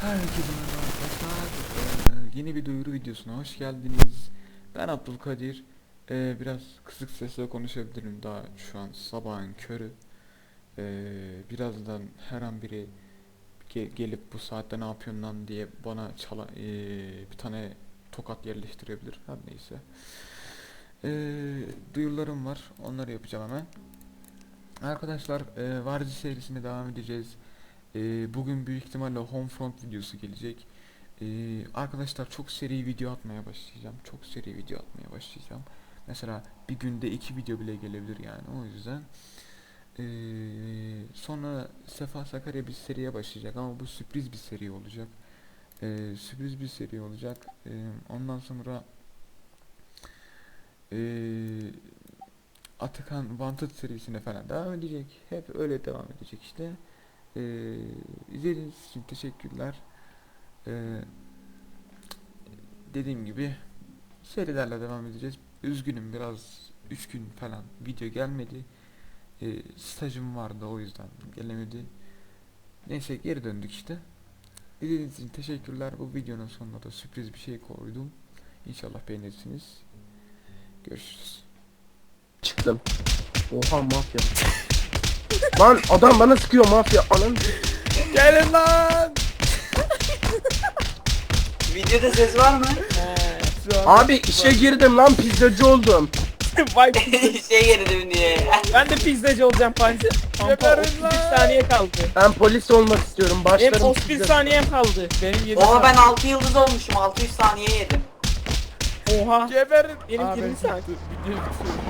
Herkese merhaba arkadaşlar. Ee, yeni bir duyuru videosuna hoş geldiniz. Ben Abdülkadir. Ee, biraz kısık sesle konuşabilirim daha şu an sabahın körü. Ee, birazdan her an biri ge- gelip bu saatte ne yapıyorsun lan diye bana çala ee, bir tane tokat yerleştirebilir. Her neyse. Ee, duyurularım var. Onları yapacağım hemen. Arkadaşlar e, Varzi serisine devam edeceğiz. Ee, bugün büyük ihtimalle Homefront videosu gelecek. Ee, arkadaşlar çok seri video atmaya başlayacağım. Çok seri video atmaya başlayacağım. Mesela bir günde iki video bile gelebilir yani o yüzden. Ee, sonra Sefa Sakarya bir seriye başlayacak ama bu sürpriz bir seri olacak. Ee, sürpriz bir seri olacak. Ee, ondan sonra ee, Atakan Wanted serisine falan devam edecek. Hep öyle devam edecek işte. Ee, izlediğiniz için teşekkürler. Ee, dediğim gibi serilerle devam edeceğiz. Üzgünüm biraz 3 gün falan video gelmedi. Ee, stajım vardı o yüzden gelemedi. Neyse geri döndük işte. İzlediğiniz için teşekkürler. Bu videonun sonuna da sürpriz bir şey koydum. İnşallah beğenirsiniz. Görüşürüz. Çıktım. Oha mafya. Lan adam bana sıkıyor mafya. Anam. Gelin lan! Videoda ses var mı? Abi işe girdim lan pizzacı oldum. Vay şey girdim diye. ben de pizzacı olacağım Panzi. Pampa Geberin 31 lan! saniye kaldı. Ben polis olmak istiyorum. Benim Başlarım 31 pizza- saniyem kaldı. Benim 7 Oha ben 6 yıldız olmuşum. 600 saniye yedim. Oha. Geberin! Benim Aa, 20 ben saat. çıktı. Video bitti.